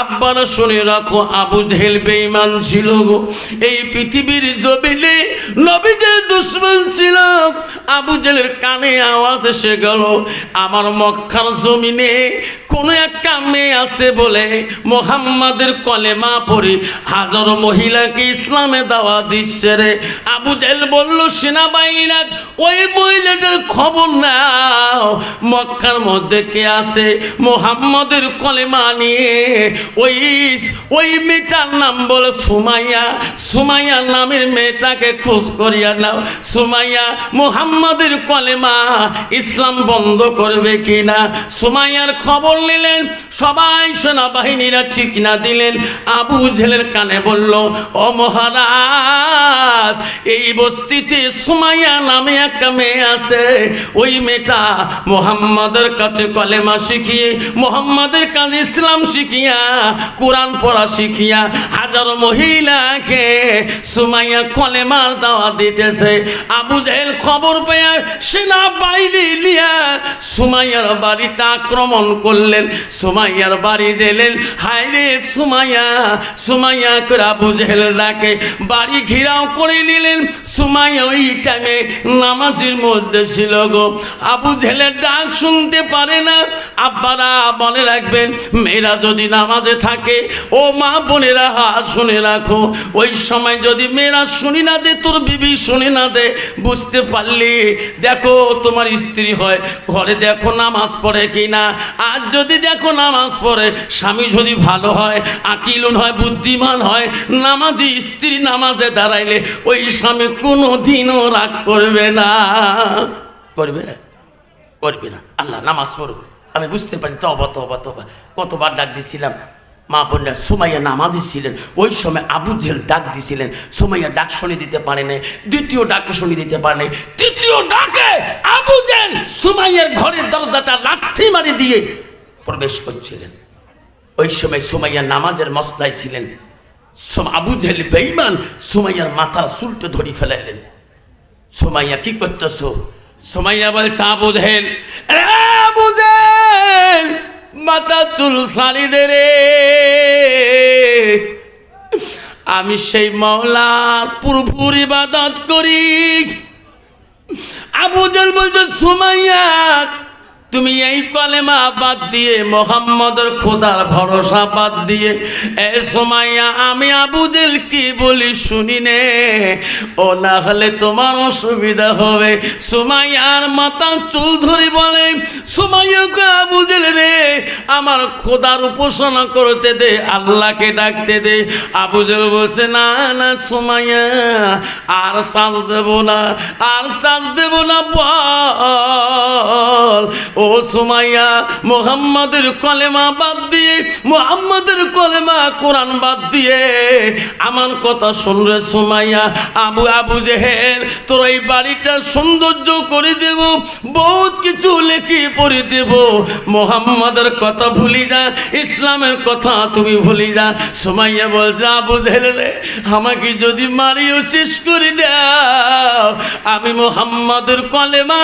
আব্বারা শুনে রাখো, আবু জেহেল বেঈমান ছিল গো। এই পৃথিবীর জমিনে নবীদের দুশ্মন ছিল। আবু জেলের কানে আওয়াজ এসে গেল, আমার মক্কার জমিনে কোনো একটা মেয়ে আছে বলে মোহাম্মদের কলেমা পড়ি। হাজার মহিলাকে ইসলামে দাওয়া দিচ্ছে রে। আবু জেল বলল, সেনাবাহিনীরা ওই মহিলাটার খবর নাও। মক্কার মধ্যে কে আছে? মোহাম্মদের কলেমা নিয়ে ওই ওই মেয়েটার নাম বলে সুমাইয়া। সুমাইয়া নামের মেয়েটাকে খোঁজ করিয়া নাও। সুমাইয়া, মোহাম্মদের কলেমা ইসলাম বন্ধ করবে কিনা? সুমাইয়ার খবর নিলেন, সবাই সেনাবাহিনীরা ঠিক না দিলেন। আবু জেলের কানে বলল, ও মহারাজ, এই বস্তিতে সুমাইয়া নামে একটা মেয়ে আছে। ওই মেয়েটা মোহাম্মদের কাছে কলেমা শিখিয়ে, মোহাম্মদের কাছে ইসলাম শিখিয়া কোরআন পড়া শিখিয়া হাজার মহিলাকে সুমাইয়া কলেমার দাওয়া দিতেছে। আবু জাহেল খবর পেয়ে সেনা বাইরে লিয়া সুমাইয়ার বাড়িতে আক্রমণ করলেন। সুমাইয়ার বাড়ি দিলেন হায় রে সুমাইয়া সুমাইয়া করে আবু জাহেল ডাকে, বাড়ি ঘিরাও করে নিলেন। সুমাইয়া ওই টাইমে নামাজের মধ্যে ছিল গো। আবু জেলের ডাক শুনতে পারে না। আব্বারা মনে রাখবেন, মেয়েরা যদি নামাজে থাকে, ও মা বোনেরা হা শুনে রাখো। ওই সময় যদি মেয়েরা শুনি না দে, তোর বিবি শুনি না দে, বুঝতে পারলি দেখো তোমার স্ত্রী হয়। ঘরে দেখো নামাজ পড়ে কি না আর যদি দেখো নামাজ পড়ে, স্বামী যদি ভালো হয়, আকিলুন হয়, বুদ্ধিমান হয়, নামাজি স্ত্রী নামাজে দাঁড়াইলে ওই স্বামী কোনো দিনও রাগ করবে না। করবে না করবে না। আল্লাহ, নামাজ পড়ো আমি বুঝতে পারি তবা তবা তবা কতবার ডাক দিছিলাম। মা বোনরা, সুমাইয়া নামাজি ছিলেন। ওই সময় আবু জেল ডাক দিছিলেন। সুমাইয়া ডাক শুনে দিতে পারে নাই। দ্বিতীয় ডাক শুনে দিতে পারে নাই। তৃতীয় ডাকে আবু জেল সুমাইয়ার ঘরের দরজাটা লাঠি মারি দিয়ে প্রবেশ করছিলেন। ওই সময় সুমাইয়া নামাজের মশলায় ছিলেন। আবু জেল বেইমান সুমাইয়ার মাথার চুলটা ধরি ফেলাইলেন। সোমাইয়া কি করতেছো? সোমাইয়া বলছে, আবু "এ আবু জেল মাথা চুল সারি দে রে। আমি সেই মৌলার পুরপুর ইবাদত করি। আবু জেল বলছে, সুমাইয়া তুমি এই কলেমা বাদ দিয়ে, মোহাম্মদের খোদার ভরসা বাদ দিয়ে, এ সোমাইয়া আমি আবুদেল কি বলি শুনি নে? ও না হলে তোমার অসুবিধা হবে। সুমাইয়ার মাথা চুল ধরে বলে সুমাইয়াকে আবুদেল রে, আমার খোদার উপাসনা করতে দে, আল্লাহকে ডাকতে দে। আবুদেল বলছে, না না সুমাইয়া, আর শ্বাস দেব না, আর সাজ দেব না বল ও সুমাইয়া, মোহাম্মদের কলেমা বাদ দিয়ে, মোহাম্মদের কলেমা কোরআন বাদ দিয়ে আমার কথা শুনলে সুমাইয়া, আবু আবু জেহেল, তোর এই বাড়িটা সৌন্দর্য করে দেব, বহুত কিছু লেখি পড়ে দেব। মোহাম্মদের কথা ভুলি যা, ইসলামের কথা তুমি ভুলি যা। সুমাইয়া বলছে, আবু জেহেল রে, আমাকে যদি মারিও শেষ করে দাও, আমি মোহাম্মদের কলেমা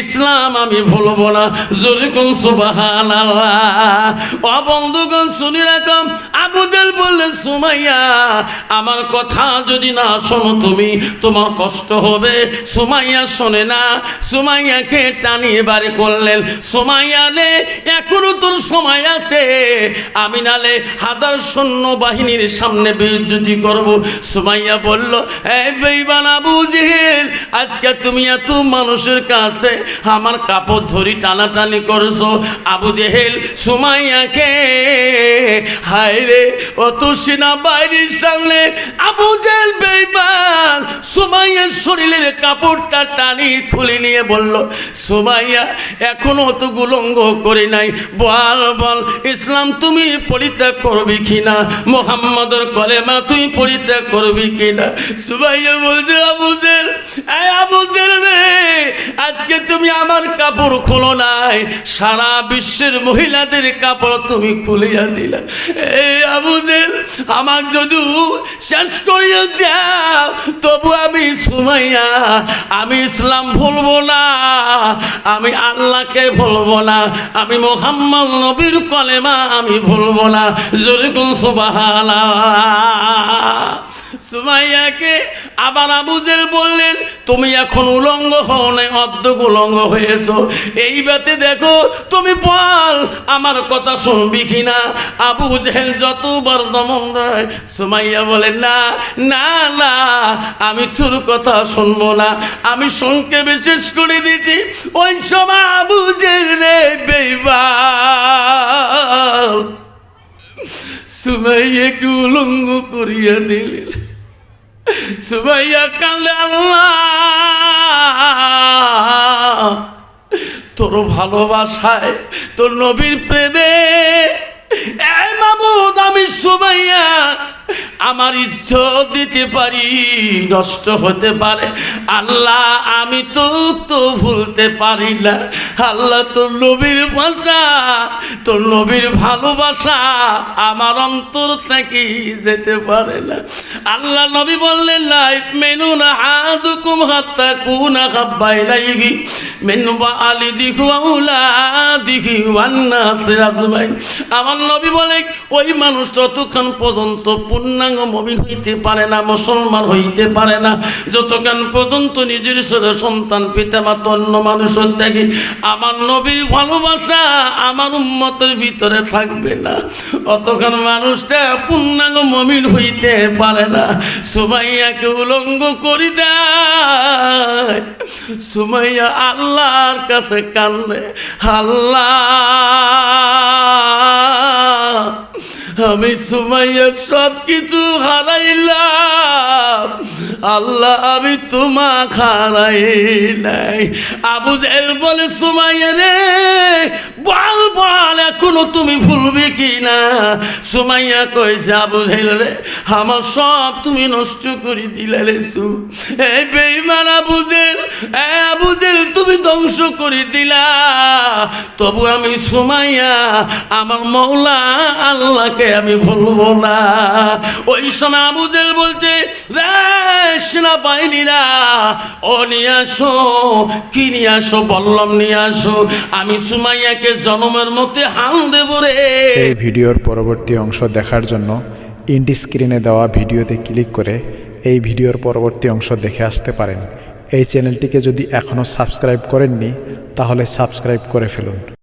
ইসলাম আমি ভুলবো না। জোরেকম সুবাহান ও বন্ধুগণ, শুনি রাখম আবুদেল বললেন, সুমাইয়া, আমার কথা যদি না শোনো তুমি, তোমার কষ্ট হবে। সুমাইয়া শোনে না, সুমাইয়াকে টানিয়ে বাড়ি করলেন। সুমাইয়া রে, এখনও সময় আছে। আমি নালে হাজার সৈন্য বাহিনীর সামনে বিদ্যুতি করব। সুমাইয়া বলল এই বেইবান জেহেল, আজকে তুমি এত মানুষের কাছে আমার কাপড় ধরি টানাটানি করছ। আবু জেহেল, সুমাইয়াকে, হায় রে অত সেনা বাইরের সামনে আবু জেহেল বেইমান সুমাইয়ার শরীরের কাপড়টা টানি খুলে নিয়ে বলল, সুমাইয়া, এখনও তো গুলঙ্গ করে নাই। বল বল, ইসলাম তুমি পরিত্যাগ করবি কিনা? মোহাম্মদের কলেমা তুই পরিত্যাগ করবি কিনা? সুমাইয়া বলছে আবুদের এই আবুদের রে, আজকে তুমি আমার কাপড় খোলো নাই। সারা বিশ্বের মহিলাদের কাপড় তুমি খুলিয়া দিলা। এই আবুদের আমার যদি শেষ করিয়ে যাও তবু আমি সুমাইয়া, আমি ইসলাম ভুলবো না, আমি আল্লাহকে ভুলবো না, আমি মোহাম্মদ নবীর কলেমা আমি ভুলবো না। জোরে কোন সুবাহালা সুমাইয়াকে আবার আবুজের বললেন, তুমি এখন উলঙ্গ হও নাই, অর্ধক উলঙ্গ হয়েছো। এই ব্যাতে দেখো, তুমি বল আমার কথা শুনবি কিনা? আবু জেহেল যত দমন রয়, সুমাইয়া বলে না না না, আমি তোর কথা শুনব না। আমি শোনকে বিশেষ করে দিয়েছি ওই সময় আবু জেহেল রে বেইবার সুমাইয়াকে উলঙ্গ করিয়া দিলেন। সুমাইয়া কান্দে আল্লাহ। তোর ভালোবাসায় তোর নবীর প্রেমে আমি সুমাইয়া, আমার ইজ্জত দিতে পারি, নষ্ট হতে পারে। আল্লাহ, আমি তো তো ভুলতে পারি না। আল্লাহ, তোর নবীর তোর নবীর ভালোবাসা আমার অন্তর থেকে যেতে পারে না। আল্লাহ, নবী বললেন, লাইফ মেনু না হাদুকুম হাত্তা কুনা লাইগি মেনু বা আলি দিঘু আউলা দিঘি ওয়ান্না আমার নবী বলে, ওই মানুষ ততক্ষণ পর্যন্ত পূর্ণাঙ্গ মমিন হইতে পারে না, মুসলমান হইতে পারে না, যতক্ষণ পর্যন্ত নিজের ছেলে সন্তান পিতা মাতা অন্য মানুষের থেকে, আমার নবীর ভালোবাসা আমার উন্মতের ভিতরে থাকবে না। অতক্ষণ মানুষটা পূর্ণাঙ্গ মমিন হইতে পারে না। সুমাইয়াকে উলঙ্গ করি দেয়। সুমাইয়া আল্লাহর কাছে কান্দে আল্লাহ! আমি সুমাইয়া সব কিছু হারাইলাম। আল্লাহ, আমি তোমা হারাই নাই। আবু জেল বলে, সুমাইয়া রে, বল বল, এখনও তুমি ভুলবে কি না সুমাইয়া কইছে, আবু জেল রে, আমার সব তুমি নষ্ট করে দিলে রেসু এই বেইমান আবু জেল এ ধ্বংস করে দিলা। তবু আমি সুমাইয়া, আমার মৌলা আল্লাহকে আমি ভুলবো না। ওই সময় আবুদের বলছে, রে সেনা বাহিনীরা, ও নিয়ে আসো, কি নিয়ে আসো, বললাম নিয়ে আসো। আমি সুমাইয়াকে জনমের মধ্যে হাল দেব রে। এই ভিডিওর পরবর্তী অংশ দেখার জন্য ইন্ডি স্ক্রিনে দেওয়া ভিডিওতে ক্লিক করে এই ভিডিওর পরবর্তী অংশ দেখে আসতে পারেন। এই চ্যানেলটিকে যদি এখনও সাবস্ক্রাইব করেননি তাহলে সাবস্ক্রাইব করে ফেলুন।